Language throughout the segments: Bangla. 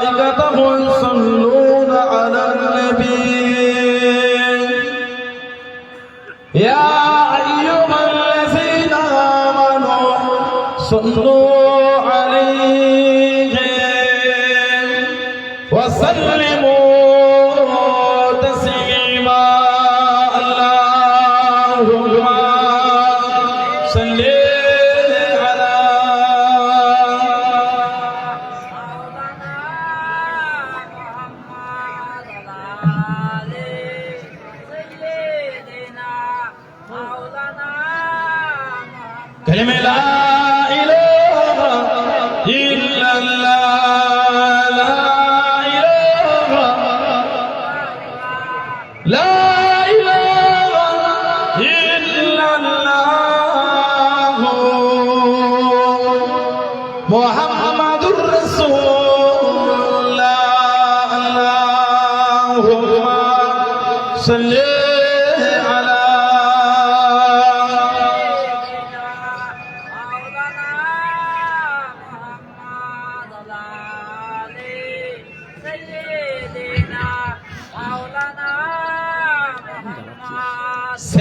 ملائكته يصلون على النبي. يا أيها الذين آمنوا صلوا मेला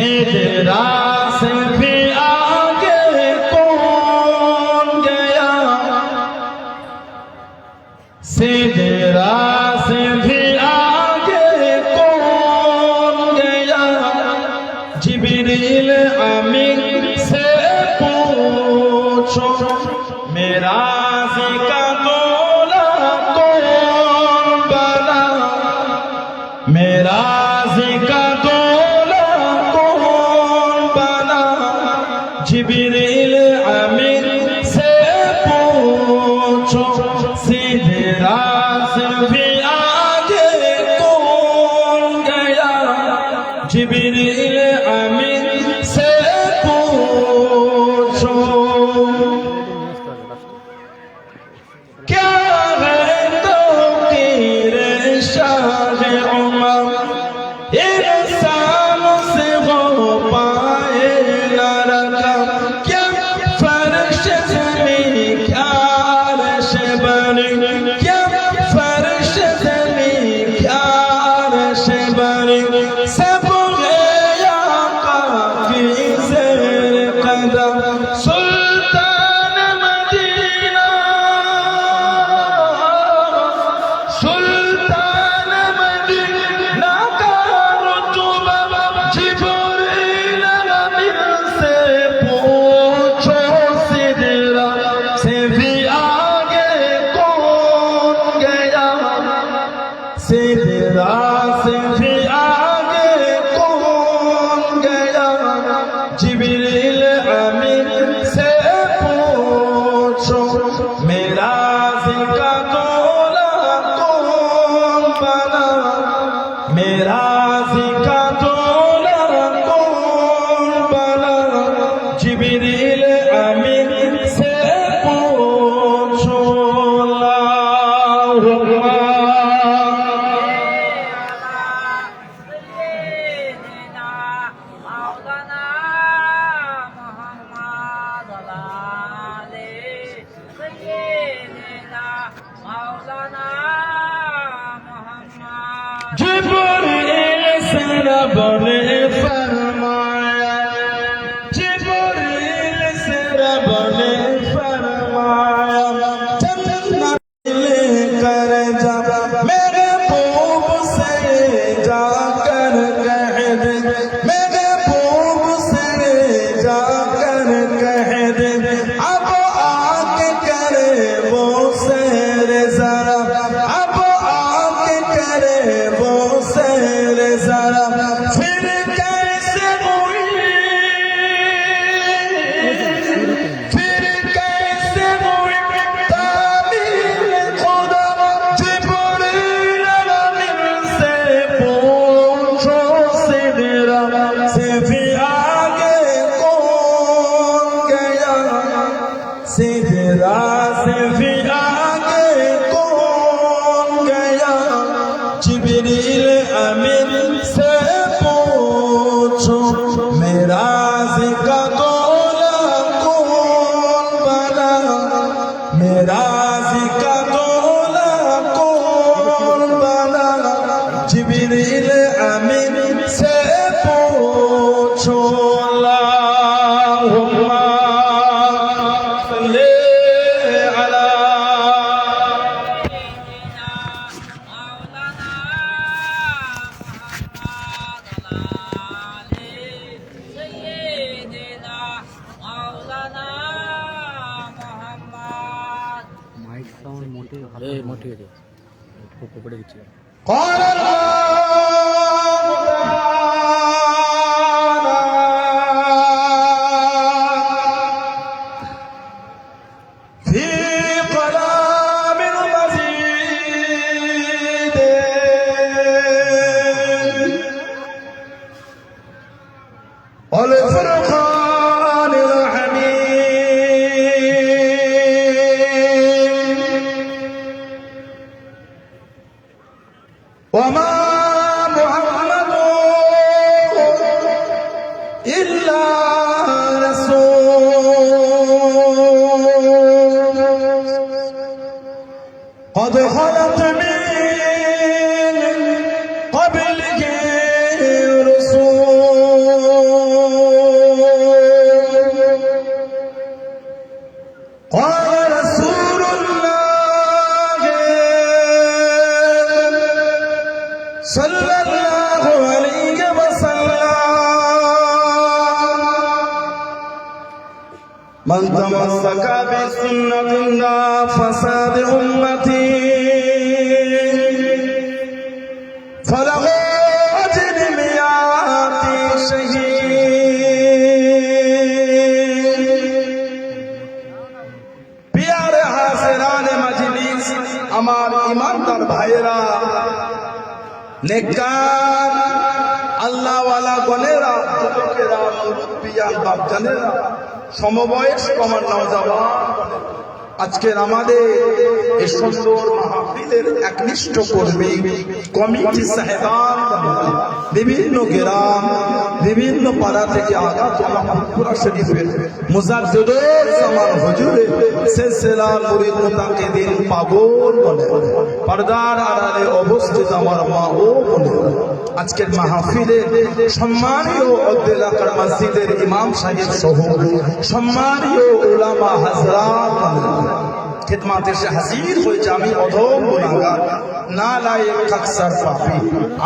মেয়েদের রাত रास भी आ আছে একটু পকেটে দিচ্ছি من تمسك بسنة فساد أمتي فله أجر مئات شهيد পিয়ারে হাসেরানে মাজলিস আমার ইমানদার ভাইয়েরা নেককার আল্লাহওয়ালা বাপজানেরা সমবয়স কমার নওজওয়ান আজকের আমাদের এই সুন্দর মাহফিলের একনিষ্ঠ কর্মী, কমিটি সাহেবান, বিভিন্ন গ্রাম, বিভিন্ন পাড়া থেকে আগত পুরা শরীফের মুজাদ্দিদুল জামান হুজুরে সিলসিলা মুরিদ পর্দার আড়ালে অবস্থিত আমার মা ও বলে আজকের মাহফিলে সম্মানীয় অদ্দেলাকার মসজিদের ইমাম সাহেব সহ সম্মানীয় উলামা হাজরাত খেদমাতে এসে হাজির হয়েছে। আমি অধম গুণাগার। না লাইক আকসার পাপি।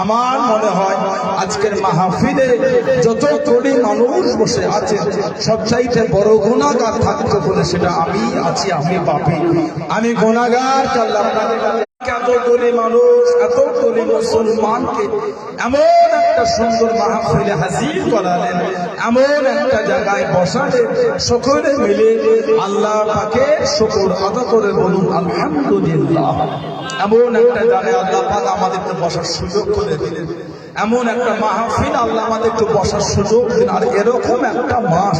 আমার মনে হয় আজকের মাহফিলে যত কোটি মানুষ বসে আছে, সবচাইতে বড় গুণাগার থাকতে বলে সেটা আমি আছি, আমি পাপি। আমি গুণাগার চাল্লাম এমন একটা সুন্দর এমন একটা জায়গায় সকলে মিলে আল্লাহ পাকে শুকর আদা করে বলুন, আলহামদুলিল্লাহ। এমন একটা জায়গায় আল্লাহ পাক আমাদেরকে বসার সুযোগ করে দিলেন। এমন একটা মাহফিল আল্লাহ আমাদেরকে বসার সুযোগ দিন আর এরকম একটা মাস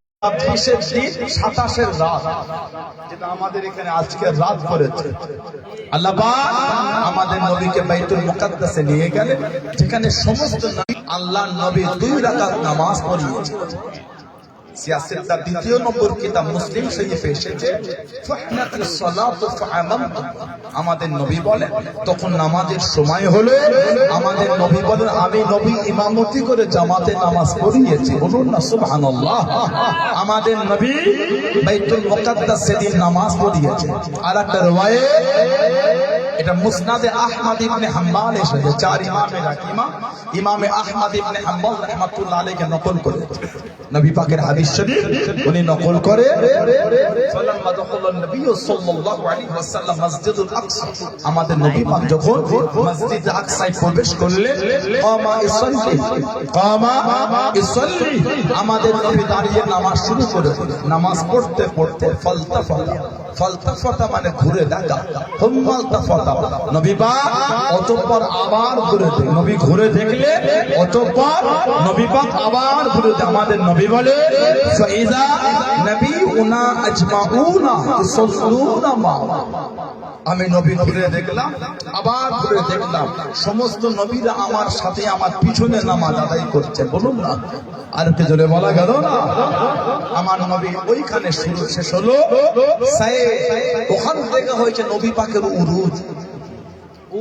ছাব্বিশের দিন, সাতাশের রাত। যেটা আমাদের এখানে আজকে রাত করেছে। আল্লাহ আমাদের নবীকে বাইতুল মুকাদ্দাসে নিয়ে গেলেন। যেখানে সমস্ত আল্লাহ নবী দুই রাকাত নামাজ পড়িয়েছে। দ্বিতীয় নম্বর কিতাব মুসলিম শরীফে এসেছে আমাদের নবী বলেন তখন নামাজের সময় হলো আমাদের নবী বলেন, আমি নবী ইমামতি করে জামাতে নামাজ পড়িয়েছি, বলুন না আমাদের নবী বাইতুল মুকাদ্দাস সেদিন নামাজ পড়িয়েছে। আর একটা রওয়ায়ে, এটা মুসনাদে আহমদ ইবনে হাম্মাল এসেছে, চার ইমামের ইমাম। ইমামে আহমদ ইবনে আলাইহি নকল করেছে। নবী পাকের হাদিস শরীফ উনি নকল করে। আমাদের নবী পাক যখন মসজিদ আকসায় প্রবেশ করলেন আমাদের নবী দাঁড়িয়ে নামাজ শুরু করে নামাজ পড়তে পড়তে ফালতাফাতা মানে ঘুরে দেখা। হুম্মালতাফাতা নবী পাক অতঃপর আবার ঘুরে দেখে। নবী ঘুরে দেখলে অতঃপর নবী পাক আবার ঘুরে আমাদের নবী বলে ফাইজা নবী উনা আজমাউনা ইসাল্লুনা মা। আমি নবী ঘুরে দেখলাম, আবার ঘুরে দেখলাম। সমস্ত নবীরা আমার সাথে আমার পিছনে নামাজ আদায় করছে। বলুন না। আর কি জোরে বলা গেল না? আমার নবী ওইখানে শুরু শেষ হলো সায়ে ওখান থেকে হয়েছে নবী পাকের উরুজ।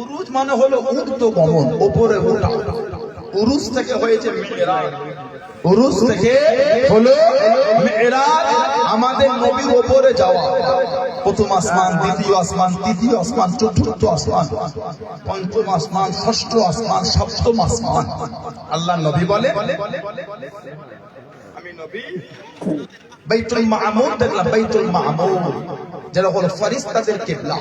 উরুজ মানে হলো উর্দ গমন ওপরে ওঠা উরুজ থেকে হয়েছে উরুজ থেকে হলো মেয়েরাজ আমাদের নবীর ওপরে যাওয়া। প্রথম আসমান, দ্বিতীয় আসমান, তৃতীয় আসমান, চতুর্থ আসমান, পঞ্চম আসমান, ষষ্ঠ আসমান, সপ্তম আসমান। আল্লাহ নবী বলে, আমি নবী। বাইতুল মামুর দেখলাম বাইতুল মামুর যেটা হলো কিবলা।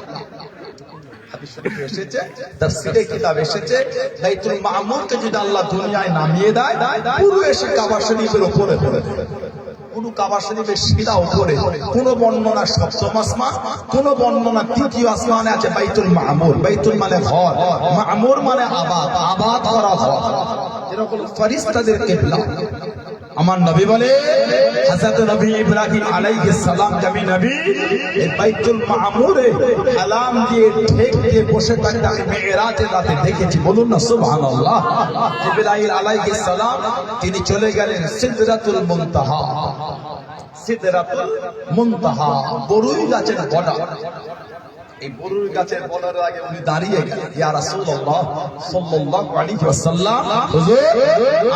এসেছে নামিয়ে দেয় উপরে কোন বর্ণনা সপ্তম আসমান, কোন বর্ণনা তৃতীয় আসমানে আছে বাইতুল মামুর। বাইতুল মানে ঘর, মামুর মানে আবাদ আবাদ করা ঘর। যেরকম ফরিস্তাদের কিবলা। আমার নবী বলে নবী ইব্রাহিম আলাইহিস সালাম জমি নবী দিয়ে বসে বলুন না সালাম, তিনি চলে গেলেন সিদরাতুল মুনতাহা। সিদরাতুল মুনতাহা বরুই গাছের বর্ডার এই বর্ডারের আগে উনি দাঁড়িয়ে ইয়া রাসূলুল্লাহ সাল্লাল্লাহু আলাইহি ওয়াসাল্লাম, হুজুর,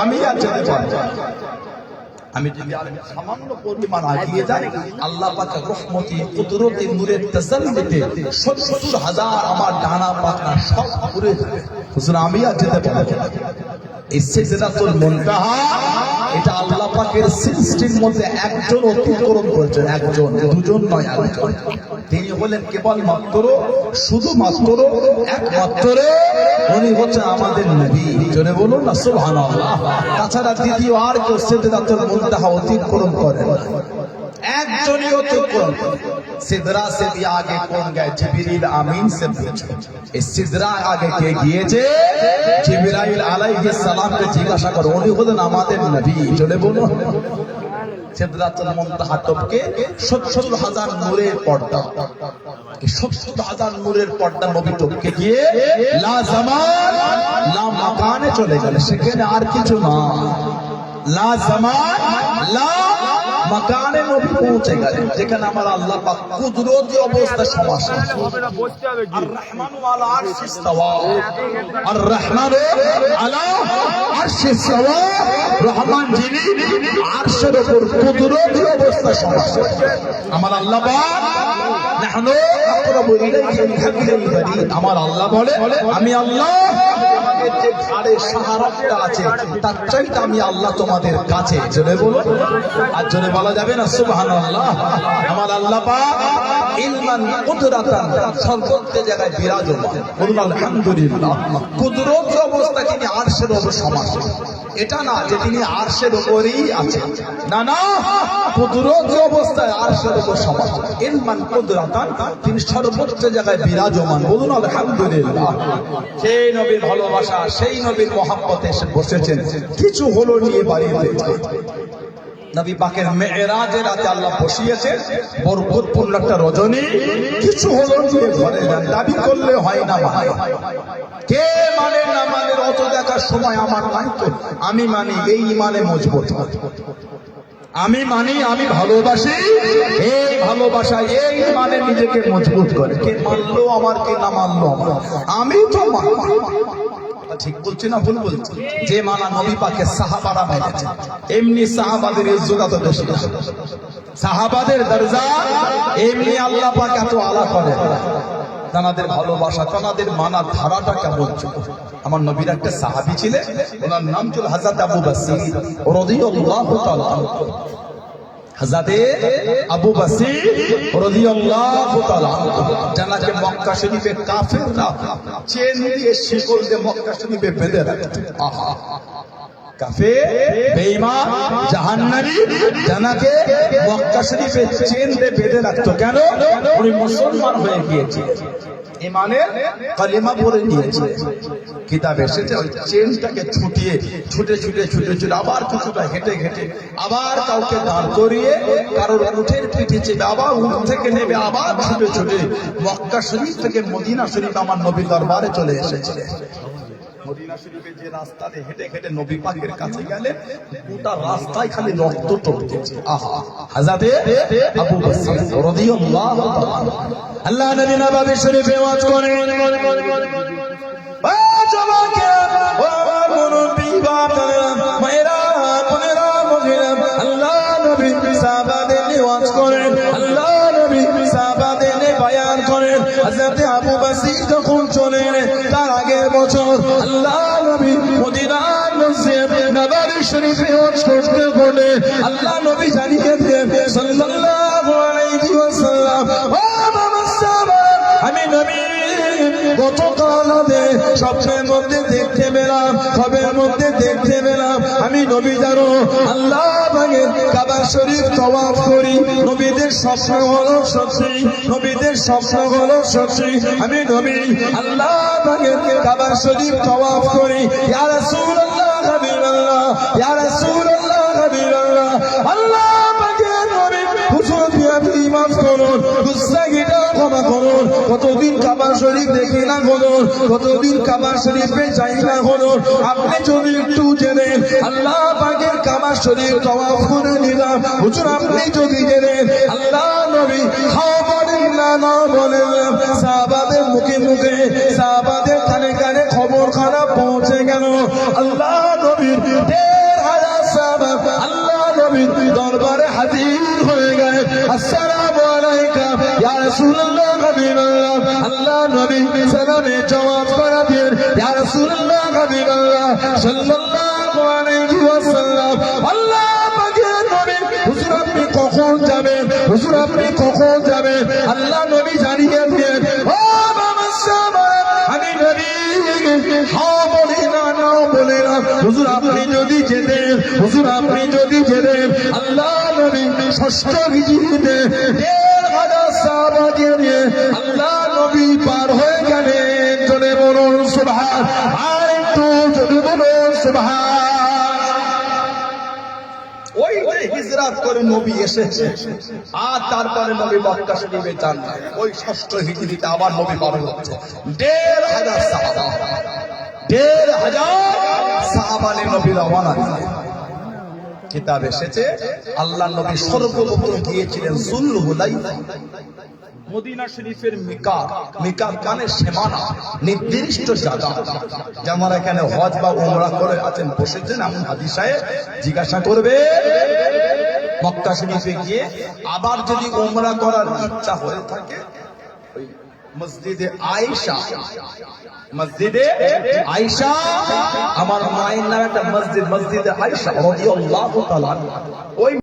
আমি আর যেতে পারব আমি যদি সামান্য পরিমাণ আগিয়ে যাই, আল্লাহ পাকের তাসাল্লিতে হাজার আমার ডানা পাখনা সব হুজুর, আমি আর যেতে পারব না। এই সিদরাতুল মুনতাহা এটা আল্লাহ পাকের সৃষ্টির মধ্যে একজন অতিক্রম করেছেন, একজন, দুজন নয় একজন তিনি হলেন কেবল মাত্র শুধুমাত্র একমাত্র উনি হচ্ছেন আমাদের নবী। জনে বলুন না, সুবহানাল্লাহ। তাছাড়া দ্বিতীয় আর কেউ তার ঘুরতে অতিক্রম করেন একজনই অতিক্রম করে। সিদরা से भी आगे कौन गए जिब्रील आमीन से पूछो इस सिदरा आगे কে গিয়েছে জিবরাইল আলাইহিস সালামকে জিজ্ঞাসা করো উনি হলেন আমাদের নবী চলে বলুন সিদরাতুল মুনতাহা টপকে 70 হাজার নূরের পর্দা এই 70 হাজার নূরের পর্দা নবী টপকে গিয়ে লা জামান লা মাকানে চলে গেল সেখানে আর কিছু না লা জামান লা মাকানে নবী পৌঁছে গেলেন, যেখানে আমার আল্লাহ পাক কুদরতি অবস্থা সমাসা আর আর রহমান আলা আরশি রহমান যিনি আরশের উপর কুদরতি অবস্থা সমাসা আমার আল্লাহ পাক আমার আল্লাহ বলে, আমি আল্লাহ তোমাদের যে ঘাড়ে সাহারাটা আছে, তার চাইতে আমি আল্লাহ তোমাদের কাছে। জোরে বলো আর জোরে বলা যাবে না, সুবহানাল্লাহ। আমার আল্লাহ পাক জায়গায় কুদরত অবস্থা তিনি আরশের সেরকম সমান এটা না যে তিনি আরশের উপরেই আছেন। না না কুদরত অবস্থায় আরশের উপর সমান। ইলমান কুদরাতান তিনি সর্বোচ্চ জায়গায় বিরাজমান। বলুন, আলহামদুলিল্লাহ। সেই নবীর ভালোবাসা, সেই নবীর মহাব্বতে এসে বসেছেন। কিছু হলো নিয়ে বাড়িতে নবী পাকের মেয়েরাজের রাতে আল্লাহ বসিয়েছে বরকতপূর্ণ একটা রজনী। কিছু হলো ঘরে দাবি করলে হয় না মানে। কে মানে না মানে অত দেখার সময় আমার নাই তো। আমি মানি, এই ইমানে মজবুত। আমি মানি, আমি ভালোবাসি, এই ভালোবাসা, এই মানে নিজেকে মজবুত করে। কে মানলো আমার, কে না মানলো আমি তো মানব ঠিক বলছি না ভুল বলছি? যে মানা নবী পাকে সাহাবারা এমনি সাহাবাদের ইজ্জত বেশি। সাহাবাদের দরজা, এমনি আল্লাহ পাক এত আলা করে। তানাদের ভালোবাসা তানাদের মানার ধারাটা কেমন ছিল? আমার নবীর একটা সাহাবি ছিলেন, ওনার নাম ছিল হাজরত আবু তাআলা। হাজাতে আবু বাসির রাদিয়াল্লাহু তাআলা জানাকে মক্কা শরীফে কাফেররা চেন দিয়ে শিকল বেঁধে রাখত কাফে বেঈমান, জাহান্নামী, জানাকে মক্কা শরীফে চেন দিয়ে বেঁধে রাখতো কেন? উনি মুসলমান হয়ে গিয়েছে। ইমানের কালিমা পড়ে নিয়েছে কিতাব এসেছে, ওই চেনটাকে ছুটিয়ে, ছুটে ছুটে ছুটে ছুটে আবার কিছুটা হেঁটে হেঁটে, আবার কাউকে দাঁড় করিয়ে কারোর উঠের পিঠে চেপে আবার উঠ থেকে নেমে আবার ছুটে ছুটে মক্কা শরীফ থেকে মদিনা শরীফ আমার নবী দরবারে চলে এসেছে। হেঁটে হেঁটে নবী কাছে রাস্তায় খালি আল্লাহ নবী নববী শরীফে করেন। হযরতে আবু বসর যখন চলেন তার আগের বছর আল্লাহ নবী মদিনার মসজিদ নববী শরীফে ওয়াজ করতে বলে, আল্লাহ স্বপ্নের মধ্যে দেখতে পেলাম খবের মধ্যে দেখতে পেলাম। আমি নবী জানো, আল্লাহ ভাগের কাবার শরীফ তওয়াফ করি। নবীদের স্বপ্ন হলো সত্যি নবীদের স্বপ্ন হলো সত্যি আমি নবী, আল্লাহ ভাগের কাবার শরীফ তওয়াফ করি। ইয়া রাসূলুল্লাহ, হাবিবাল্লাহ, ইয়া রাসূলুল্লাহ, হাবিবাল্লাহ। আল্লাহ ভাগের নবী, হুজুর আপনি মাফ করুন। ক্ষমা করুন, কতদিন কাবার শরীফ দেখি না করুন, কতদিন কাবার শরীফে যাই না করুন। আপনি যদি একটু জেনেন আল্লাহ পাকের কাবার শরীফ তওয়াফ করে নিলাম। হুজুর, আপনি যদি জেনেন আল্লাহ নবী না না বলেন সাহাবাদের মুখে মুখে, সাহাবাদের কানে কানে খবর খারাপ পৌঁছে গেল। আল্লাহ নবীর দেড় হাজার আল্লাহ নবীর দরবারে হাজির হয়ে গেছে আসসালামু আলাইকা রাসূলুল্লাহ হাবিবাল্লাহ, আল্লাহ নবী সালামে জবাব করা দিয়ে ইয়া রাসূলুল্লাহ হাবিবাল্লাহ, সাল্লাল্লাহু আলাইহি ওয়াসাল্লাম, আল্লাহ পাকের নবী, হুজুর আপনি কখন যাবেন? হুজুর আপনি কখন যাবেন? আল্লাহ নবী জানিয়ে সাহাবা, আমি নবী না না বলে না, হুজুর আপনি যদি যেতেন, হুজুর আপনি যদি যেতেন, আল্লাহ নবী ষষ্ঠ হিজরিতে হিজরাত করে নবী এসেছে। আর তারপরে নবী মক্কা শরীফে যান না। ওই ষষ্ঠ হিজরিতে আবার নবী পার হচ্ছে। দেড় হাজার সাহাবা। দেড় হাজার সাহাবানে নবী রওনা কিতাব এসেছে, আল্লাহ নবী সর্বপ্রথম গিয়েছিলেন সুল মদিনা শরীফের মিকাত। মিকাত কানে সীমানা, নির্দিষ্ট জায়গা। যেমন এখানে হজ বা উমরা করে আছেন, বসেছেন, এমন হাদি সাহেব জিজ্ঞাসা করবে মক্কা শরীফে গিয়ে আবার যদি ওমরা করার ইচ্ছা হয়ে থাকে, ওই মসজিদে আয়েশা মসজিদে আয়েশা, আমার মায়ের নামে একটা মসজিদ, মসজিদে তাআলা ওই